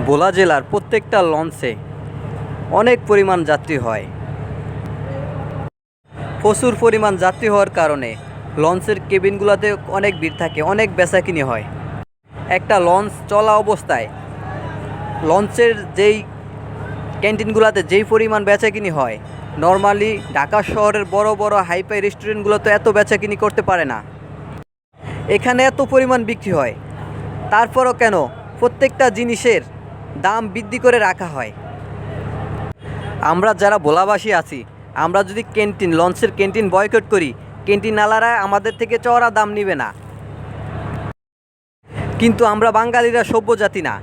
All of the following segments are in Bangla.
ভোলা জেলার প্রত্যেকটা লঞ্চে অনেক পরিমাণ যাত্রী হয়। প্রচুর পরিমাণ যাত্রী হওয়ার কারণে লঞ্চের কেবিনগুলোতে অনেক ভিড় থাকে, অনেক বেচাকিনি হয়। একটা লঞ্চ চলা অবস্থায় লঞ্চের যেই ক্যান্টিনগুলোতে যেই পরিমাণ বেচাকিনি হয়, নর্মালি ঢাকা শহরের বড় বড় হাইফাই রেস্টুরেন্টগুলো তো এত বেচাকিনি করতে পারে না। এখানে এত পরিমাণ বিক্রি হয়। তারপরও কেন প্রত্যেকটা জিনিসের দাম বৃদ্ধি করে রাখা হয়। আমরা যারা ভোলাবাসী আছি, আমরা যদি ক্যান্টিন, লঞ্চের ক্যান্টিন বয়কট করি, ক্যান্টিন নালারা আমাদের থেকে চড়া দাম নিবে না। কিন্তু আমরা বাঙালিরা সভ্য জাতি না।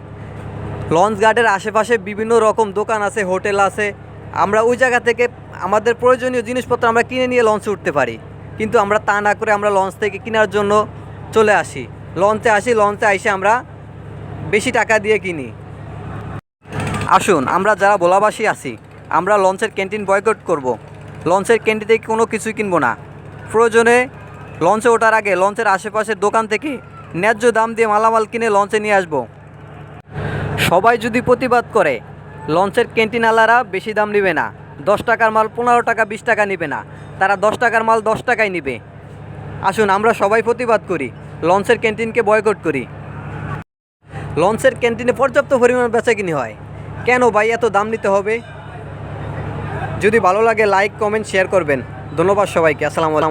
লঞ্চ গার্ডের আশেপাশে বিভিন্ন রকম দোকান আছে, হোটেল আছে। আমরা ওই জায়গা থেকে আমাদের প্রয়োজনীয় জিনিসপত্র আমরা কিনে নিয়ে লঞ্চে উঠতে পারি। কিন্তু আমরা তা না করে আমরা লঞ্চ থেকে কেনার জন্য চলে আসি। লঞ্চে আসি, লঞ্চে এসে আমরা বেশি টাকা দিয়ে কিনি। আসুন, আমরা যারা বোলাবাসী আছি, আমরা লঞ্চের ক্যান্টিন বয়কট করব। লঞ্চের ক্যান্টিন থেকে কোনো কিছুই কিনবো না। প্রয়োজনে লঞ্চে ওঠার আগে লঞ্চের আশেপাশের দোকান থেকে ন্যায্য দাম দিয়ে মালামাল কিনে লঞ্চে নিয়ে আসব। সবাই যদি প্রতিবাদ করে, লঞ্চের ক্যান্টিনওয়ালারা বেশি দাম নেবে না। দশ টাকার মাল পনেরো টাকা, বিশ টাকা নেবে না। তারা দশ টাকার মাল দশ টাকায় নেবে। আসুন, আমরা সবাই প্রতিবাদ করি, লঞ্চের ক্যান্টিনকে বয়কট করি। লঞ্চের ক্যান্টিনে পর্যাপ্ত পরিমাণ বেচাকিনি হয়। কেন ভাই এত দাম নিতে হবে? যদি ভালো লাগে লাইক কমেন্ট শেয়ার করবেন। ধন্যবাদ সবাইকে। আসসালামু আলাইকুম।